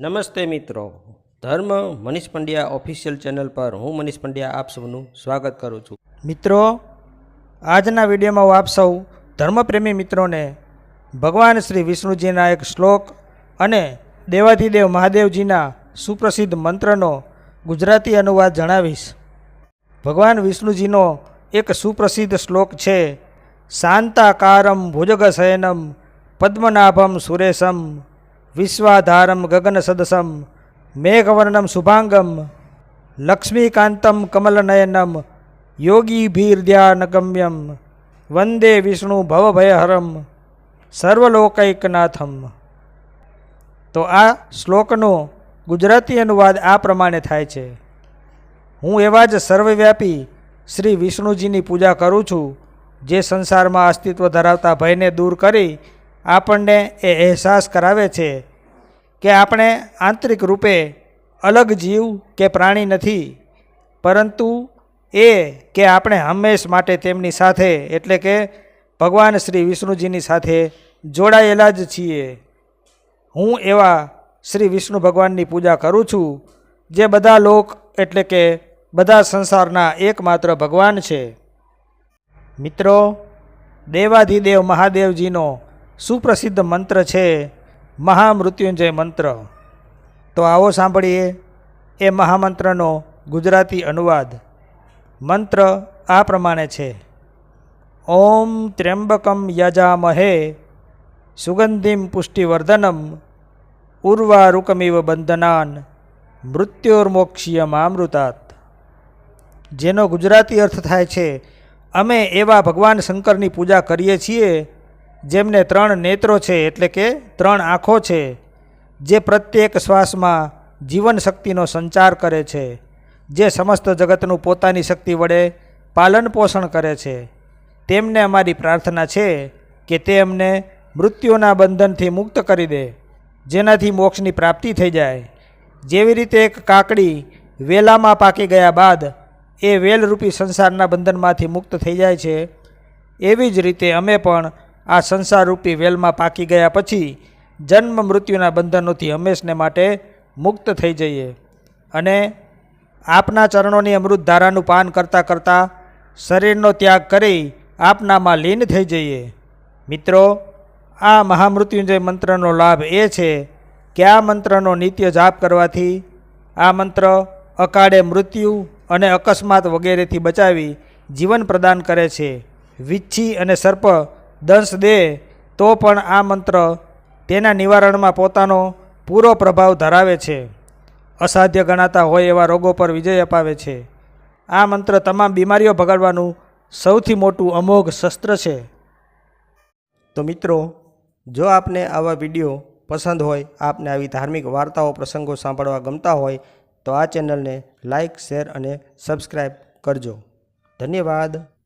નમસ્તે મિત્રો. ધર્મ મનીષ પંડ્યા ઓફિશિયલ ચેનલ પર હું મનીષ પંડ્યા આપ સૌનું સ્વાગત કરું છું. મિત્રો, આજના વિડીયોમાં હું આપ સૌ ધર્મપ્રેમી મિત્રોને ભગવાન શ્રી વિષ્ણુજીના એક શ્લોક અને દેવાધિદેવ મહાદેવજીના સુપ્રસિદ્ધ મંત્રનો ગુજરાતી અનુવાદ જણાવીશ. ભગવાન વિષ્ણુજીનો એક સુપ્રસિદ્ધ શ્લોક છે, શાંતાકારમ ભુજગશયનમ પદ્મનાભમ સુરેશમ વિશ્વાધારમ ગગન સદસમ મેઘવર્ણમ શુભાંગમ લક્ષ્મીકાંતમ કમલનયનમ યોગીભીર્ધ્યાનગમ્યમ વંદે વિષ્ણુ ભવભયહરમ સર્વલોકૈકનાથમ તો આ શ્લોકનો ગુજરાતી અનુવાદ આ પ્રમાણે થાય છે. હું એવા જ સર્વવ્યાપી શ્રી વિષ્ણુજીની પૂજા કરું છું, જે સંસારમાં અસ્તિત્વ ધરાવતા ભયને દૂર કરી આપણને એ અહેસાસ કરાવે છે કે આપણે આંતરિક રૂપે અલગ જીવ કે પ્રાણી નથી, પરંતુ એ કે આપણે હંમેશ માટે તેમની સાથે, એટલે કે ભગવાન શ્રી વિષ્ણુજીની સાથે જોડાયેલા જ છીએ. હું એવા શ્રી વિષ્ણુ ભગવાનની પૂજા કરું છું, જે બધા લોક, એટલે કે બધા સંસારના એકમાત્ર ભગવાન છે. મિત્રો, દેવાધિદેવ મહાદેવજીનો સુપ્રસિદ્ધ મંત્ર છે, મહામૃત્યુંજય મંત્ર. તો આવો સાંભળીએ એ મહામંત્રનો ગુજરાતી અનુવાદ. મંત્ર આ પ્રમાણે છે. ઓમ ત્ર્યંબકમ યજામહે, સુગંધિમ પુષ્ટિવર્ધનમ, ઉર્વારુકમિવ બંધનાન મૃત્યોર્મોક્ષીયમામૃતાત જેનો ગુજરાતી અર્થ થાય છે, અમે એવા ભગવાન શંકરની પૂજા કરીએ છીએ જેમને ત્રણ નેત્રો છે એટલે કે ત્રણ આંખો છે, જે પ્રત્યેક શ્વાસમાં જીવન શક્તિનો સંચાર કરે છે, જે સમસ્ત જગતનું પોતાની શક્તિ વડે પાલન પોષણ કરે છે. તેમને અમારી પ્રાર્થના છે કે તે અમને મૃત્યુના બંધનથી મુક્ત કરી દે, જેનાથી મોક્ષની પ્રાપ્તિ થઈ જાય. જેવી રીતે એક કાકડી વેલામાં પાકી ગયા બાદ એ વેલરૂપી સંસારના બંધનમાંથી મુક્ત થઈ જાય છે, એવી જ રીતે અમે પણ આ સંસારરૂપી વેલમાં પાકી ગયા પછી જન્મ મૃત્યુના બંધનોથી હંમેશને માટે મુક્ત થઈ જઈએ અને આપના ચરણોની અમૃત ધારાનું પાન કરતાં કરતાં શરીરનો ત્યાગ કરી આપનામાં લીન થઈ જઈએ. મિત્રો, આ મહામૃત્યુંજય મંત્રનો લાભ એ છે કે આ મંત્રનો નિત્ય જાપ કરવાથી આ મંત્ર અકાળે મૃત્યુ અને અકસ્માત વગેરેથી બચાવી જીવન પ્રદાન કરે છે. વિચ્છી અને સર્પ દંશ દે, તો પણ આ મંત્ર તેના નિવારણમાં પોતાનો પૂરો પ્રભાવ ધરાવે છે. અસાધ્ય ગણાતા હોય એવા રોગો પર વિજય અપાવે છે. આ મંત્ર તમામ બીમારીઓ ભગાડવાનું સૌથી મોટું અમોઘ શસ્ત્ર છે. તો મિત્રો, જો આપને આવા વીડિયો પસંદ હોય, આપને આવી ધાર્મિક વાર્તાઓ, પ્રસંગો સાંભળવા ગમતા હોય, તો આ ચેનલને લાઇક શેર અને સબસ્ક્રાઈબ કરજો. ધન્યવાદ.